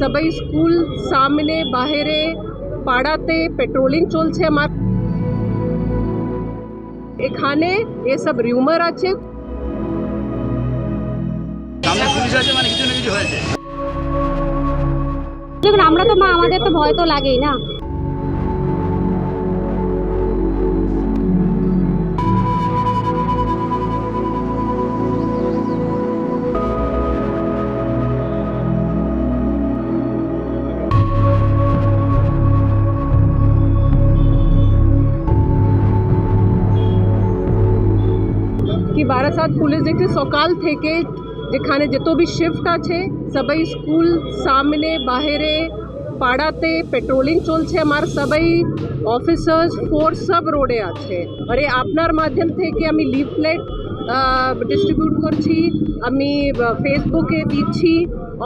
সবাই স্কুল সামনে বাহিরে পাড়াতে পেট্রোলিং চলছে আমার এখানে এসব রিউমার আছে সামনে পুলিশ আছে মানে কিছু না কিছু হয়েছে দেখুন আমরা তো মা আমাদের তো ভয় তো লাগেই না বারাসাত পুলিশ দেখছে সকাল থেকে যেখানে যত বি শিফট আছে সবাই স্কুল সামনে বাহিরে পাড়াতে পেট্রোলিং চলছে আমার সবাই অফিসার্স ফোর্স সব রোডে আছে আরে আপনার মাধ্যম থেকে আমি লিফলেট ডিস্ট্রিবিউট করছি আমি ফেসবুকে দিচ্ছি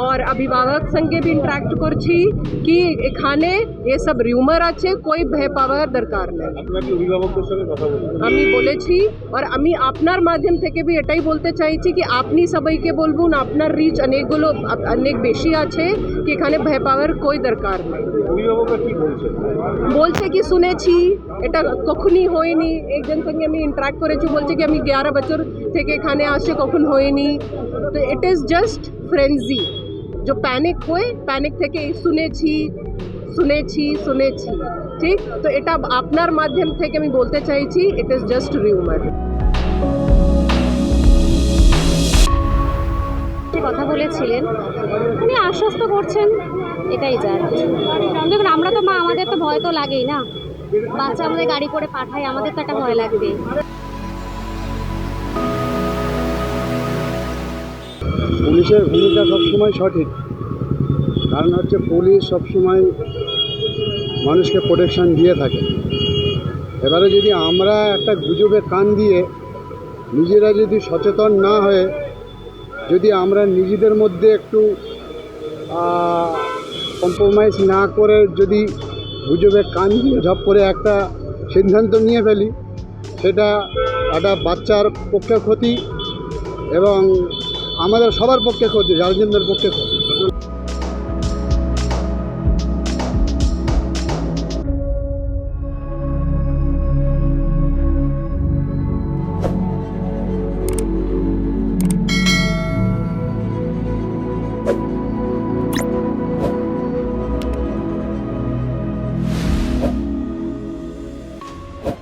আর অভিভাবক সঙ্গে ভি ইন্টারাক্ট করছি কি এখানে এ সব রিউমার আছে কই ভয় পাওয়ার দরকার নেই আমি বলেছি আর আমি আপনার মাধ্যম থেকে ভি এটাই বলতে চাইছি কি আপনি সবাইকে বলবুন আপনার রিচ অনেকগুলো অনেক বেশি আছে কি এখানে ভয় পাওয়ার কই দরকার নেই বলছে? কি শুনেছি এটা কখনই হয়নি একজন সঙ্গে আমি ইন্টারাক্ট করেছি বলছে কি আমি এগারো বছর থেকে এখানে আসে কখন হয়নি তো ইট ইজ জাস্ট ফ্রেন্ডজি जो প্যানিক হয় প্যানিক থেকে শুনেছি শুনেছি শুনেছি ঠিক তো এটা আপনার মাধ্যম থেকে আমি বলতে চাইছি ইট ইজ জাস্ট রিউমার যে কথা বলেছিলেন, উনি আশ্বস্ত করছেন, এটাই যা দেখুন, আমরা তো মা, আমাদের তো ভয় তো লাগেই না। বাচ্চা আমাদের গাড়ি করে পাঠায়, আমাদের তো একটা ভয় লাগবে। পুলিশের ভূমিকা সবসময় সঠিক। কারণ হচ্ছে পুলিশ সবসময় মানুষকে প্রোটেকশান দিয়ে থাকে। এবারে যদি আমরা একটা গুজবে কান দিয়ে নিজেরা যদি সচেতন না হয়ে যদি আমরা নিজেদের মধ্যে একটু কম্প্রোমাইজ না করে যদি গুজবে কান দিয়ে ঝপ করে একটা সিদ্ধান্ত নিয়ে ফেলি, সেটা একটা বাচ্চার পক্ষে ক্ষতি এবং আমাদের সবার পক্ষে ক্ষতি রাজেন্দ্রের পক্ষে ক্ষতি।